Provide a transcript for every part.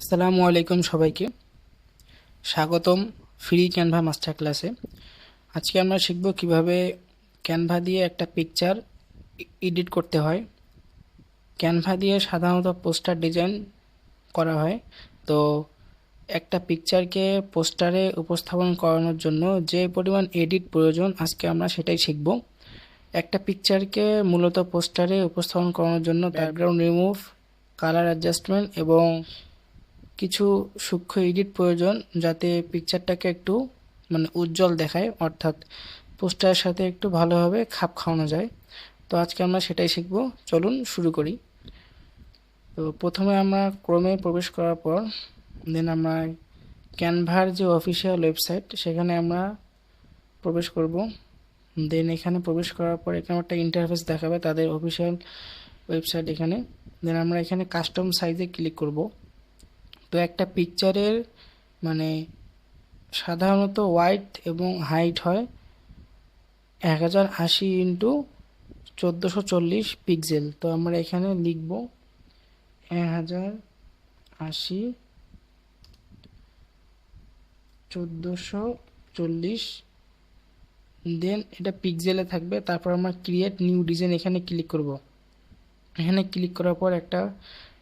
আসসালামু আলাইকুম সবাইকে। স্বাগতম ফ্রি ক্যানভা মাস্টার ক্লাসে। আজকে আমরা শিখব কীভাবে ক্যানভা দিয়ে একটা পিকচার এডিট করতে হয়। ক্যানভা দিয়ে সাধারণত পোস্টার ডিজাইন করা হয়। তো একটা পিকচারকে পোস্টারে উপস্থাপন করানোর জন্য যে পরিমাণ এডিট প্রয়োজন, আজকে আমরা সেটাই শিখব। একটা পিকচারকে মূলত পোস্টারে উপস্থাপন করানোর জন্য ব্যাকগ্রাউন্ড রিমুভ কালার অ্যাডজাস্টমেন্ট এবং কিছু সূক্ষ্ম এডিট প্রয়োজন যাতে পিকচারটাকে একটু মানে উজ্জ্বল দেখায়, অর্থাৎ পোস্টারের সাথে একটু ভালোভাবে খাপ খাওয়ানো যায়। তো আজকে আমরা সেটাই শিখব। চলুন শুরু করি। তো প্রথমে আমরা ক্রমে প্রবেশ করার পর দেন আমরা ক্যানভার যে অফিসিয়াল ওয়েবসাইট সেখানে আমরা প্রবেশ করব। দেন এখানে প্রবেশ করার পর এখানে একটা ইন্টারফেস দেখাবে তাদের অফিসিয়াল ওয়েবসাইট এখানে। দেন আমরা এখানে কাস্টম সাইজে ক্লিক করব। তো একটা পিকচারের মানে সাধারণত ওয়াইট এবং হাইট হয় এক হাজার আশি ইন্টু চোদ্দোশো চল্লিশ পিক্সেল তো আমরা এখানে লিখব এক হাজার আশি চোদ্দোশো চল্লিশ। দেন এটা পিক্সেলে থাকবে। তারপর আমরা ক্রিয়েট নিউ ডিজাইন এখানে ক্লিক করব। এখানে ক্লিক করার পর একটা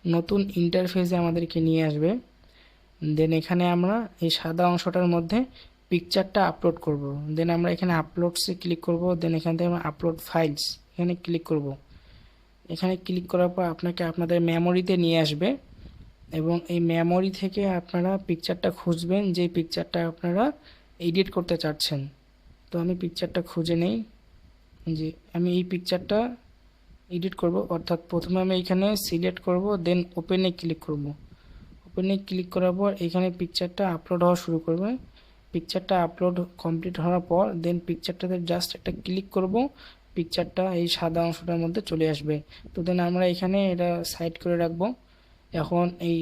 নতুন ইন্টারফেসে আমাদেরকে নিয়ে আসবে। দেন এখানে আমরা এই সাদা অংশটার মধ্যে পিকচারটা আপলোড করব। দেন আমরা এখানে আপলোডসে ক্লিক করব। দেন এখান থেকে আমরা আপলোড ফাইলস এখানে ক্লিক করব। এখানে ক্লিক করার পর আপনাকে আপনাদের মেমোরিতে নিয়ে আসবে এবং এই মেমোরি থেকে আপনারা পিকচারটা খুঁজবেন যে পিকচারটা আপনারা এডিট করতে চাচ্ছেন। তো আমি পিকচারটা খুঁজে নেই। যে আমি এই পিকচারটা এডিট করব, অর্থাৎ প্রথমে আমি এখানে সিলেক্ট করব দেন ওপেনে ক্লিক করব। ওপেনে ক্লিক করার পর এখানে পিকচারটা আপলোড হওয়া শুরু করবে। পিকচারটা আপলোড কমপ্লিট হওয়ার পর দেন পিকচারটাতে জাস্ট একটা ক্লিক করব পিকচারটা এই সাদা অংশটার মধ্যে চলে আসবে। তো দেন আমরা এখানে এটা সাইড করে রাখব। এখন এই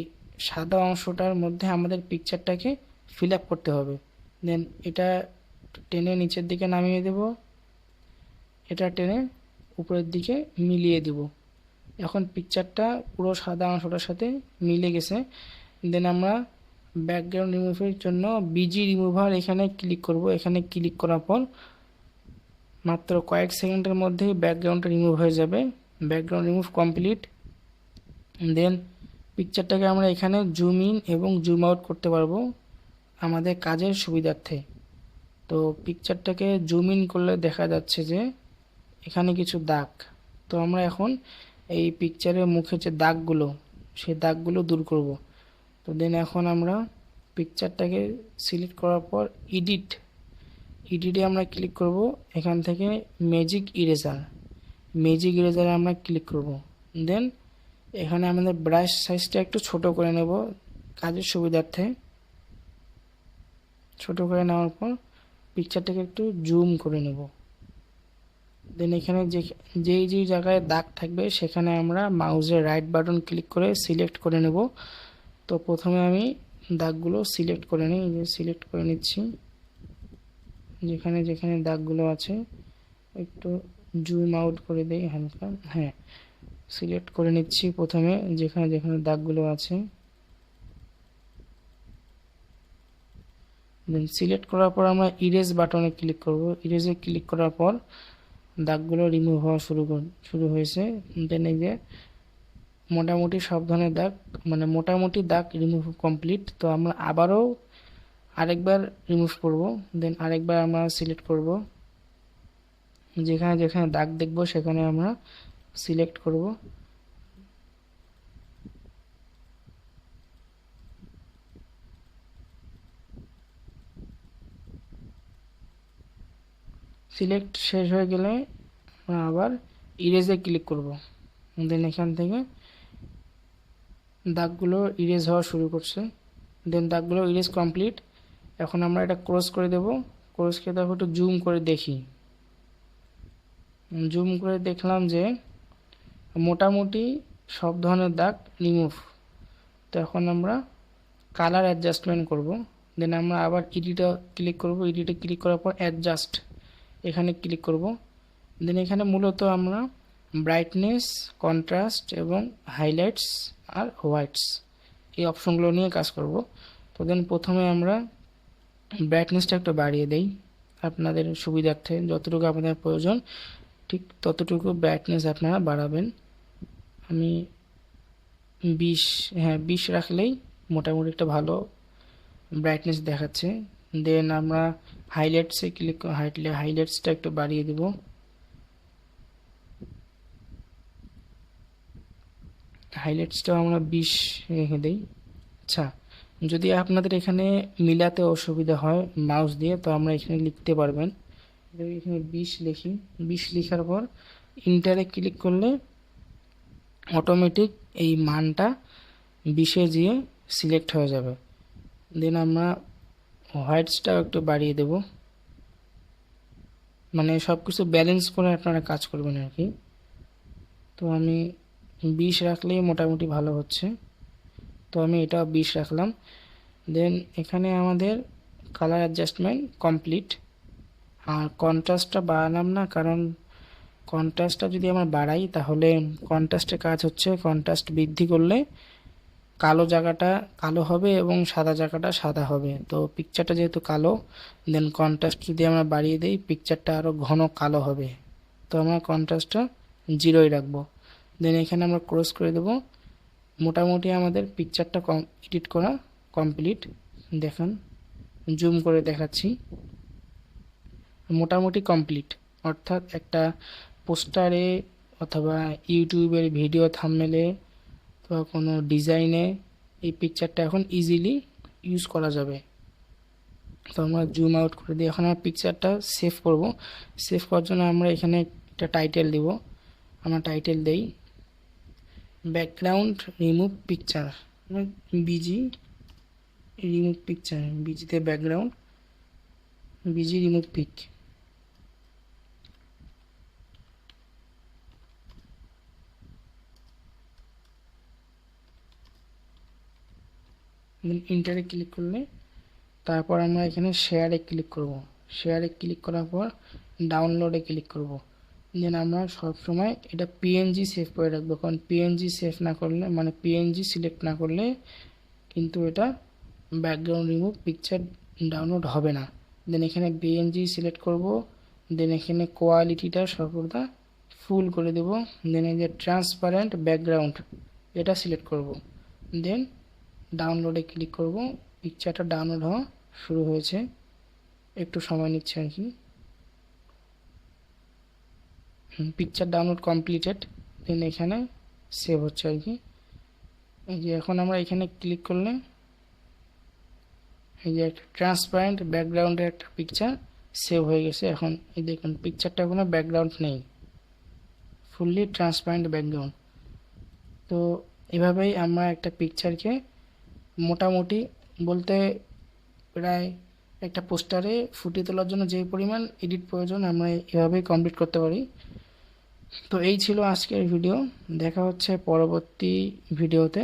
সাদা অংশটার মধ্যে আমাদের পিকচারটাকে ফিল করতে হবে। দেন এটা টেনে নিচের দিকে নামিয়ে দেব। এটা টেনে উপরের দিকে মিলিয়ে দেব। এখন পিকচারটা পুরো সাদা অংশটার সাথে মিলে গেছে। দেন আমরা ব্যাকগ্রাউন্ড রিমুভের জন্য বিজি রিমুভার এখানে ক্লিক করব। এখানে ক্লিক করার পর মাত্র কয়েক সেকেন্ডের মধ্যেই ব্যাকগ্রাউন্ডটা রিমুভ হয়ে যাবে। ব্যাকগ্রাউন্ড রিমুভ কমপ্লিট দেন পিকচারটাকে আমরা এখানে জুম ইন এবং জুম আউট করতে পারব আমাদের কাজের সুবিধার্থে। তো পিকচারটাকে জুম ইন করলে দেখা যাচ্ছে যে এখানে কিছু দাগ। তো আমরা এখন এই পিকচারের মুখে যে দাগগুলো, সেই দাগগুলো দূর করব। তো দেন এখন আমরা পিকচারটাকে সিলেক্ট করার পর এডিট এডিটে আমরা ক্লিক করব এখান থেকে ম্যাজিক ইরেজার ম্যাজিক ইরেজারে আমরা ক্লিক করব। দেন এখানে আমাদের ব্রাশ সাইজটা একটু ছোট করে নেব কাজের সুবিধার্থে। ছোট করে নেওয়ার পর পিকচারটাকে একটু জুম করে নেব। দেন এখানে যে, যেই যেই জায়গায় দাগ থাকবে, সেখানে আমরা মাউজের রাইট বাটন ক্লিক করে সিলেক্ট করে নেব। তো প্রথমে আমি দাগগুলো সিলেক্ট করে নিই যে সিলেক্ট করে নিচ্ছি। যেখানে যেখানে দাগগুলো আছে, একটু জুম আউট করে দেই, হালকা হ্যাঁ সিলেক্ট করে নিচ্ছি প্রথমে, যেখানে যেখানে দাগগুলো আছে। দেন সিলেক্ট করার পর আমরা ইরেজ বাটনে ক্লিক করব। ইরেজে ক্লিক করার পর দাগগুলো রিমুভ হওয়া শুরু শুরু হয়েছে। দেন এই যে মোটামুটি সব ধরনের দাগ মানে মোটামুটি দাগ রিমুভ কমপ্লিট তো আমরা আবারও আরেকবার রিমুভ করব দেন আরেকবার আমরা সিলেক্ট করব। যেখানে যেখানে দাগ দেখব, সেখানে আমরা সিলেক্ট করব। সিলেক্ট শেষ হয়ে গেলে আমরা আবার ইরেজে ক্লিক করব। দেন এখান থেকে দাগগুলো ইরেজ হওয়া শুরু করছে। দেন দাগগুলো ইরেজ কমপ্লিট এখন আমরা এটা ক্রস করে দেব। ক্রস করে দেখো একটু জুম করে দেখি। জুম করে দেখলাম যে মোটামুটি সব ধরনের দাগ রিমুভ তো এখন আমরা কালার অ্যাডজাস্টমেন্ট করব। দেন আমরা আবার ইডিটা ক্লিক করব। ইডিটে ক্লিক করার পর অ্যাডজাস্ট এখানে ক্লিক করব। দেন এখানে মূলত আমরা ব্রাইটনেস কন্ট্রাস্ট এবং হাইলাইটস আর হোয়াইটস এই অপশনগুলো নিয়ে কাজ করব। তো দেন প্রথমে আমরা ব্রাইটনেসটা একটু বাড়িয়ে দেই আপনাদের সুবিধার্থে। যতটুকু আপনাদের প্রয়োজন, ঠিক ততটুকু ব্রাইটনেস আপনারা বাড়াবেন। আমি বিশ হ্যাঁ বিশ রাখলেই মোটামুটি একটা ভালো ব্রাইটনেস দেখাচ্ছে। দেন আমরা হাইলাইটসে ক্লিক হাইটলে হাইলাইটসটা একটু বাড়িয়ে দেব। হাইলাইটসটাও আমরা বিশ রেখে দিই। আচ্ছা যদি আপনাদের এখানে মিলাতে অসুবিধা হয় মাউস দিয়ে, তো আমরা এখানে লিখতে পারবেন। এখানে বিশ লিখি। বিশ লেখার পর ইন্টারে ক্লিক করলে অটোমেটিক এই মানটা বিশে গিয়ে সিলেক্ট হয়ে যাবে। দেন আমরা হোয়াইটসটাও একটু বাড়িয়ে দেব। মানে সব কিছু ব্যালেন্স করে আপনারা কাজ করবেন আর কি। তো আমি বিশ রাখলেই মোটামুটি ভালো হচ্ছে। তো আমি এটা বিশ রাখলাম। দেন এখানে আমাদের কালার অ্যাডজাস্টমেন্ট কমপ্লিট আর কন্ট্রাস্টটা বাড়ালাম না, কারণ কন্ট্রাস্টটা যদি আমরা বাড়াই, তাহলে কন্ট্রাস্টের কাজ হচ্ছে কন্ট্রাস্ট বৃদ্ধি করলে কালো জায়গাটা কালো হবে এবং সাদা জায়গাটা সাদা হবে। তো পিকচারটা যেহেতু কালো দেন কন্ট্রাস্ট যদি আমরা বাড়িয়ে দিই পিকচারটা আরও ঘন কালো হবে। তো আমরা কন্ট্রাস্টটা জিরোই রাখব। দেন এখানে আমরা ক্রস করে দেবো। মোটামুটি আমাদের পিকচারটা কম এডিট করা কমপ্লিট দেখুন জুম করে দেখাচ্ছি। মোটামুটি কমপ্লিট অর্থাৎ একটা পোস্টারে অথবা ইউটিউবের ভিডিও থামমেলে বা কোনো ডিজাইনে এই পিকচারটা এখন ইজিলি ইউজ করা যাবে। তো আমরা জুম আউট করে দিই এখন আমরা পিকচারটা সেভ করব। সেভ করার জন্য আমরা এখানে একটা টাইটেল দিব। আমরা টাইটেল দেই background remove picture BG remove picture বিজিতে background BG remove pic ইন্টারে ক্লিক করলে তারপর আমরা এখানে শেয়ারে ক্লিক করব। শেয়ারে ক্লিক করার পর ডাউনলোডে ক্লিক করব। দেন আমরা সব সময় এটা পিএনজি সেভ করে রাখব। কারণ পিএনজি সেভ না করলে মানে পিএনজি সিলেক্ট না করলে কিন্তু এটা ব্যাকগ্রাউন্ড রিমুভ পিকচার ডাউনলোড হবে না। দেন এখানে পিএনজি সিলেক্ট করব। দেন এখানে কোয়ালিটিটা সর্বদা ফুল করে দেব। দেন এই যে ট্রান্সপারেন্ট ব্যাকগ্রাউন্ড এটা সিলেক্ট করব। দেন ডাউনলোডে ক্লিক করব। পিকচারটা ডাউনলোড হওয়া শুরু হয়েছে। একটু সময় নিচ্ছে আর কি। পিকচার ডাউনলোড কমপ্লিটেড দেন এখানে সেভ হচ্ছে আর কি। এই যে এখন আমরা এখানে ক্লিক করলে, এই যে একটা ট্রান্সপারেন্ট ব্যাকগ্রাউন্ডের একটা পিকচার সেভ হয়ে গেছে। এখন এই দেখুন পিকচারটা কোনো ব্যাকগ্রাউন্ড নেই। ফুললি ট্রান্সপারেন্ট ব্যাকগ্রাউন্ড তো এভাবেই আমরা একটা পিকচারকে মোটামুটি বলতে প্রায় একটা পোস্টারে ফুটিয়ে তোলার জন্য যে পরিমাণ এডিট প্রয়োজন আমরা এভাবেই কমপ্লিট করতে পারি। তো এই ছিল আজকের ভিডিও দেখা হচ্ছে পরবর্তী ভিডিওতে